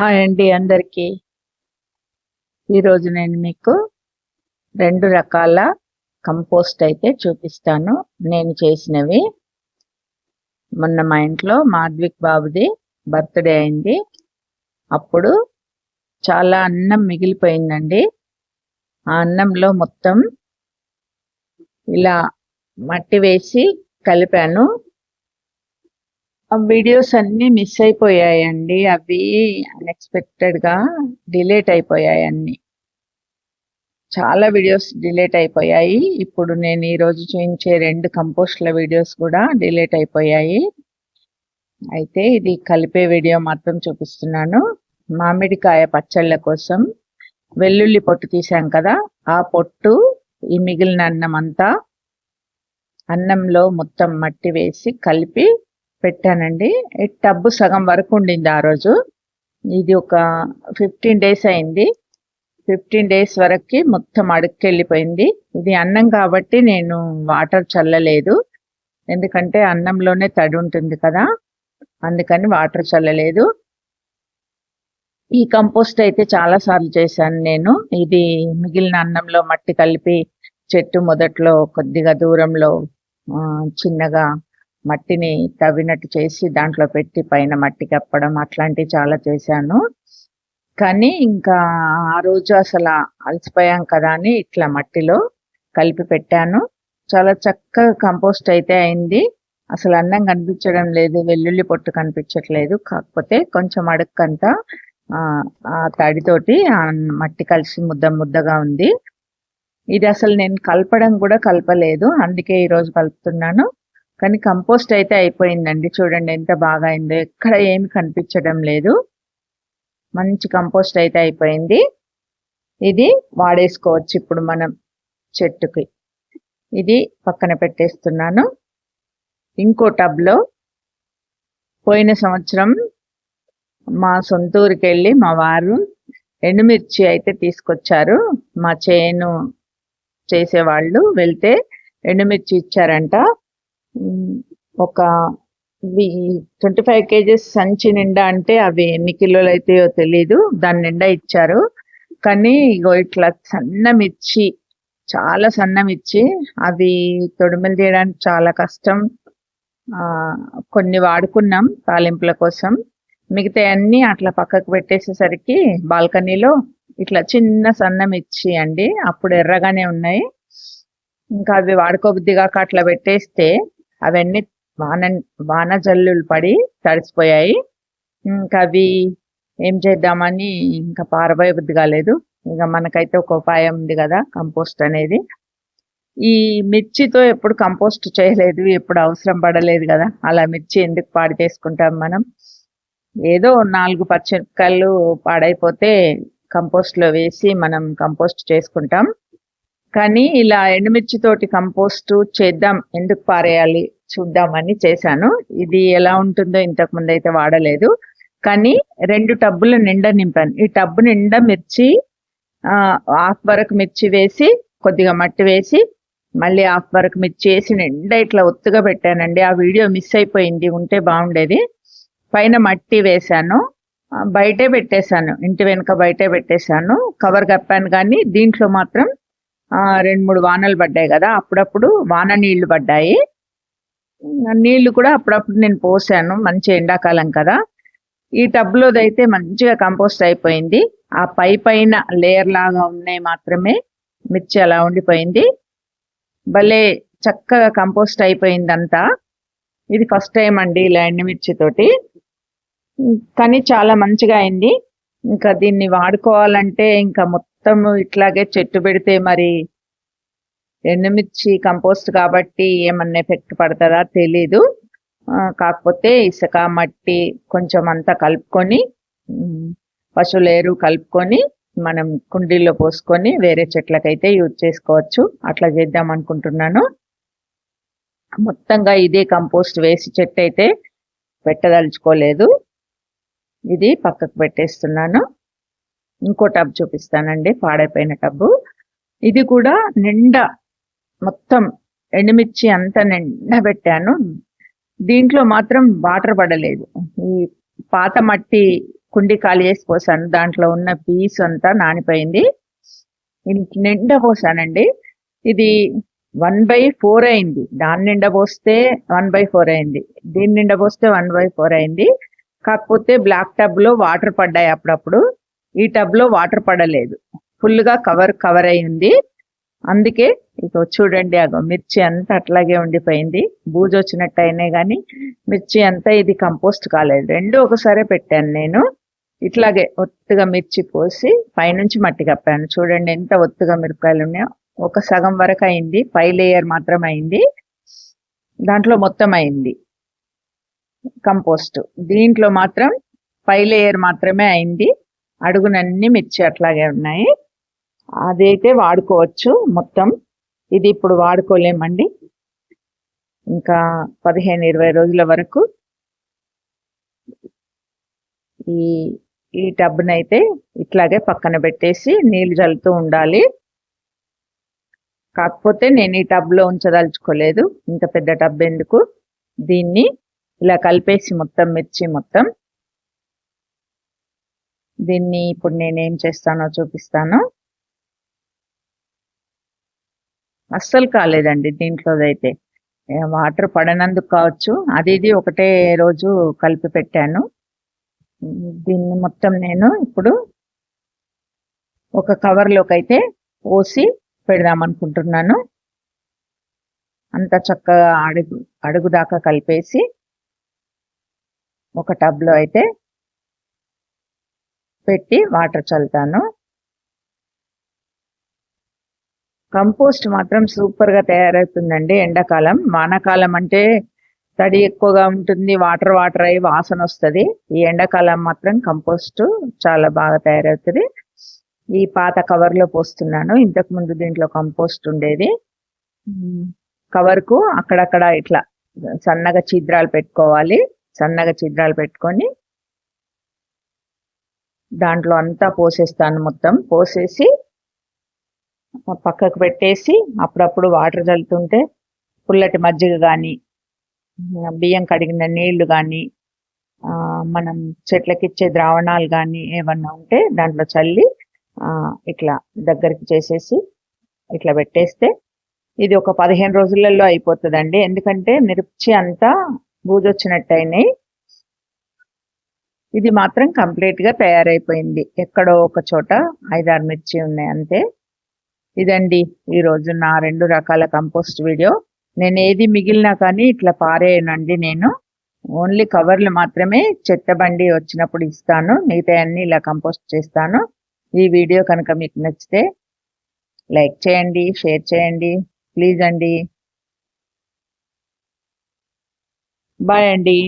Hi అండి అందరికీ. ఈరోజు నేను మీకు రెండు రకాల కంపోస్ట్ అయితే చూపిస్తాను. నేను చేసినవి మొన్న మా ఇంట్లో మాధ్విక్ బాబుది బర్త్డే అయింది. అప్పుడు చాలా అన్నం మిగిలిపోయిందండి. ఆ అన్నంలో మొత్తం ఇలా మట్టి వేసి కలిపాను. వీడియోస్ అన్ని మిస్ అయిపోయాయండి. అవి అన్ఎక్స్పెక్టెడ్గా డిలేట్ అయిపోయాయి అన్ని. చాలా వీడియోస్ డిలేట్ అయిపోయాయి. ఇప్పుడు నేను ఈరోజు చేయించే చూపించే రెండు కంపోస్ట్ల వీడియోస్ కూడా డిలేట్ అయిపోయాయి. అయితే ఇది కలిపే వీడియో మాత్రం చూపిస్తున్నాను. మామిడికాయ పచ్చళ్ళ కోసం వెల్లుల్లి పొట్టు తీసాం కదా. ఆ పొట్టు ఈ మిగిలిన అన్నం అంతా అన్నంలో మొత్తం మట్టి వేసి కలిపి పెట్టానండి. ఈ టబ్బు సగం వరకు ఉండింది ఆ రోజు. ఇది ఒక ఫిఫ్టీన్ డేస్ అయింది. ఫిఫ్టీన్ డేస్ వరకు మొత్తం అడుక్కెళ్ళిపోయింది. ఇది అన్నం కాబట్టి నేను వాటర్ చల్లలేదు. ఎందుకంటే అన్నంలోనే తడి ఉంటుంది కదా. అందుకని వాటర్ చల్లలేదు. ఈ కంపోస్ట్ అయితే చాలా సార్లు చేశాను నేను. ఇది మిగిలిన అన్నంలో మట్టి కలిపి చెట్టు మొదట్లో కొద్దిగా దూరంలో చిన్నగా మట్టిని తవ్వినట్టు చేసి దాంట్లో పెట్టి పైన మట్టి కప్పడం అట్లాంటివి చాలా చేశాను. కానీ ఇంకా ఆ రోజు అసలు అలసిపోయాం కదా అని ఇట్లా మట్టిలో కలిపి పెట్టాను. చాలా చక్కగా కంపోస్ట్ అయితే అయింది. అసలు అన్నం కనిపించడం లేదు వెల్లుల్లి పొట్టు కనిపించట్లేదు. కాకపోతే కొంచెం అడుక్కంతా ఆ తడితోటి ఆ మట్టి కలిసి ముద్ద ముద్దగా ఉంది. ఇది అసలు నేను కలపడం కూడా కలపలేదు. అందుకే ఈరోజు కలుపుతున్నాను. కానీ కంపోస్ట్ అయితే అయిపోయిందండి. చూడండి ఎంత బాగా అయిందో. ఎక్కడ ఏమి కనిపించడం లేదు. మంచి కంపోస్ట్ అయితే అయిపోయింది. ఇది వాడేసుకోవచ్చు ఇప్పుడు మనం చెట్టుకి. ఇది పక్కన పెట్టేస్తున్నాను. ఇంకో టబ్లో పోయిన సంవత్సరం మా సొంతూరికి వెళ్ళి మా వారు ఎండుమిర్చి అయితే తీసుకొచ్చారు. మా చేను చేసేవాళ్ళు వెళ్తే ఎండుమిర్చి ఇచ్చారంట. ఒక ట్వంటీ ఫైవ్ కేజెస్ సంచి నిండా అంటే అవి ఎన్ని కిలోలు అయితాయో తెలీదు. దాని నిండా ఇచ్చారు. కానీ ఇగో ఇట్లా సన్న మిర్చి చాలా సన్న మిర్చి అవి తొడుమలు తీయడానికి చాలా కష్టం. కొన్ని వాడుకున్నాం తాలింపుల కోసం. మిగతా అన్ని అట్లా పక్కకు పెట్టేసేసరికి బాల్కనీలో ఇట్లా చిన్న సన్న మిర్చి అండి. అప్పుడు ఎర్రగానే ఉన్నాయి. ఇంకా అవి వాడుకోబుద్ది కాక అట్లా పెట్టేస్తే అవన్నీ వాన వాన జల్లులు పడి తడిసిపోయాయి. ఇంకా అవి ఏం చేద్దామని ఇంకా పారబోయబుద్ధి కాలేదు. ఇక మనకైతే ఒక ఉపాయం ఉంది కదా కంపోస్ట్ అనేది. ఈ మిర్చితో ఎప్పుడు కంపోస్ట్ చేయలేదు ఎప్పుడు అవసరం పడలేదు కదా. అలా మిర్చి ఎందుకు పాడు చేసుకుంటాం మనం? ఏదో నాలుగు పచ్చిమిరపకాయలు పాడైపోతే కంపోస్ట్లో వేసి మనం కంపోస్ట్ చేసుకుంటాం. కానీ ఇలా ఎండుమిర్చి తోటి కంపోస్ట్ చేద్దాం ఎందుకు పారేయాలి? చూద్దామని చేశాను. ఇది ఎలా ఉంటుందో ఇంతకు ముందు అయితే వాడలేదు. కానీ రెండు టబ్బులు నిండా నింపాను. ఈ టబ్బు నిండా మిర్చి హాఫ్ వరకు మిర్చి వేసి కొద్దిగా మట్టి వేసి మళ్ళీ హాఫ్ వరకు మిర్చి వేసి నిండా ఇట్లా ఒత్తుగా పెట్టానండి. ఆ వీడియో మిస్ అయిపోయింది ఉంటే బాగుండేది. పైన మట్టి వేశాను. బయటే పెట్టేశాను. ఇంటి వెనుక బయటే పెట్టేశాను. కవర్ కప్పాను కానీ దీంట్లో మాత్రం రెండు మూడు వానలు పడ్డాయి కదా అప్పుడప్పుడు వాన నీళ్ళు పడ్డాయి. నీళ్ళు కూడా అప్పుడప్పుడు నేను పోసాను మంచి ఎండాకాలం కదా. ఈ టబ్లోదైతే మంచిగా కంపోస్ట్ అయిపోయింది. ఆ పై పైన లేయర్ లాగా ఉన్నాయి మాత్రమే మిర్చి అలా ఉండిపోయింది. భలే చక్కగా కంపోస్ట్ అయిపోయిందంతా. ఇది ఫస్ట్ టైం అండి ఇలా ఎండుమిర్చి తోటి. కానీ చాలా మంచిగా అయింది. ఇంకా దీన్ని వాడుకోవాలంటే ఇంకా మొత్తం ఇట్లాగే చెట్టు పెడితే మరి ఎండుమిర్చి కంపోస్ట్ కాబట్టి ఏమన్నా ఎఫెక్ట్ పడతారా తెలీదు. కాకపోతే ఇసుక మట్టి కొంచెం అంతా కలుపుకొని పశువుల ఎరువు కలుపుకొని మనం కుండీల్లో పోసుకొని వేరే చెట్లకైతే యూజ్ చేసుకోవచ్చు. అట్లా చేద్దాం అనుకుంటున్నాను. మొత్తంగా ఇదే కంపోస్ట్ వేసి చెట్టు అయితే పెట్టదలుచుకోలేదు. ఇది పక్కకు పెట్టేస్తున్నాను. ఇంకో టబ్ చూపిస్తానండి పాడైపోయిన టబ్బు. ఇది కూడా నిండా మొత్తం ఎండుమిర్చి అంతా నిండా పెట్టాను. దీంట్లో మాత్రం వాటర్ పడలేదు. ఈ పాత మట్టి కుండి ఖాళీ చేసి పోసాను. దాంట్లో ఉన్న పీస్ అంతా నానిపోయింది. నిండా పోసానండి. ఇది వన్ బై ఫోర్ అయింది. దాని నిండా పోస్తే వన్ బై ఫోర్ అయింది. దీని నిండా పోస్తే వన్ బై ఫోర్ అయింది. కాకపోతే బ్లాక్ టబ్లో వాటర్ పడ్డాయి అప్పుడప్పుడు. ఈ టబ్లో వాటర్ పడలేదు. ఫుల్గా కవర్ కవర్ అయి ఉంది. అందుకే ఇక చూడండి అగో మిర్చి అంతా అట్లాగే ఉండిపోయింది. బూజు వచ్చినట్టు అయినాయి కానీ మిర్చి అంతా ఇది కంపోస్ట్ కాలేదు. రెండు ఒకసారి పెట్టాను నేను. ఇట్లాగే ఒత్తుగా మిర్చి పోసి పైనుంచి మట్టి కప్పాను. చూడండి ఎంత ఒత్తుగా మిరపకాయలు ఉన్నాయో. ఒక సగం వరకు అయింది. పై లేయర్ మాత్రం అయింది. దాంట్లో మొత్తం అయింది. కంపోస్ట్ దీంట్లో మాత్రం పై లేయర్ మాత్రమే అయింది. అడుగునన్నీ మిర్చి అట్లాగే ఉన్నాయి. అదైతే వాడుకోవచ్చు మొత్తం. ఇది ఇప్పుడు వాడుకోలేమండి. ఇంకా పదిహేను ఇరవై రోజుల వరకు ఈ ఈ టబ్నైతే ఇట్లాగే పక్కన పెట్టేసి నీళ్ళు చల్లుతూ ఉండాలి. కాకపోతే నేను ఈ టబ్లో ఉంచదలుచుకోలేదు. ఇంత పెద్ద టబ్ ఎందుకు? దీన్ని ఇలా కలిపేసి మొత్తం మిర్చి మొత్తం. దీన్ని ఇప్పుడు నేనేం చేస్తానో చూపిస్తాను. అస్సలు కాలేదండి దీంట్లో అయితే వాటర్ పడనందుకు కావచ్చు. అది ఇది ఒకటే రోజు కలిపి పెట్టాను. దీన్ని మొత్తం నేను ఇప్పుడు ఒక కవర్లోకి అయితే పోసి పెడదాం అనుకుంటున్నాను అంత చక్కగా అడుగు అడుగు దాకా కలిపేసి ఒక టబ్లో అయితే పెట్టి వాటర్ చల్లుతాను. కంపోస్ట్ మాత్రం సూపర్గా తయారవుతుందండి ఎండాకాలం. వానాకాలం అంటే తడి ఎక్కువగా ఉంటుంది వాటర్ వాటర్ అయి వాసన వస్తుంది. ఈ ఎండాకాలం మాత్రం కంపోస్ట్ చాలా బాగా తయారవుతుంది. ఈ పాత కవర్లో పోస్తున్నాను. ఇంతకు ముందు దీంట్లో కంపోస్ట్ ఉండేది. కవర్కు అక్కడక్కడ ఇట్లా సన్నగా ఛిద్రాలు పెట్టుకోవాలి. సన్నగా ఛిద్రాలు పెట్టుకొని దాంట్లో అంతా పోసేస్తాను మొత్తం. పోసేసి పక్కకు పెట్టేసి అప్పుడప్పుడు వాటర్ చల్లుతుంటే పుల్లటి మజ్జిగ కానీ బియ్యం కడిగిన నీళ్ళు కానీ మనం చెట్లకి ఇచ్చే ద్రావణాలు కానీ ఏమన్నా ఉంటే దాంట్లో చల్లి ఇట్లా దగ్గరికి చేసేసి ఇట్లా పెట్టేస్తే ఇది ఒక పదిహేను రోజులలో అయిపోతుందండి. ఎందుకంటే మిర్చి అంతా బూజొచ్చినట్టు అయినాయి ఇది మాత్రం కంప్లీట్గా తయారైపోయింది. ఎక్కడో ఒక చోట ఐదారు మిర్చి ఉన్నాయి అంతే. ఇదండి ఈరోజు నా రెండు రకాల కంపోస్ట్ వీడియో. నేను ఏది మిగిలినా కానీ ఇట్లా పారేయనండి నేను. ఓన్లీ కవర్లు మాత్రమే చెత్త బండి వచ్చినప్పుడు ఇస్తాను. మిగతా అన్ని ఇలా కంపోస్ట్ చేస్తాను. ఈ వీడియో కనుక మీకు నచ్చితే లైక్ చేయండి షేర్ చేయండి. ప్లీజ్ అండి. బాయ్ అండి.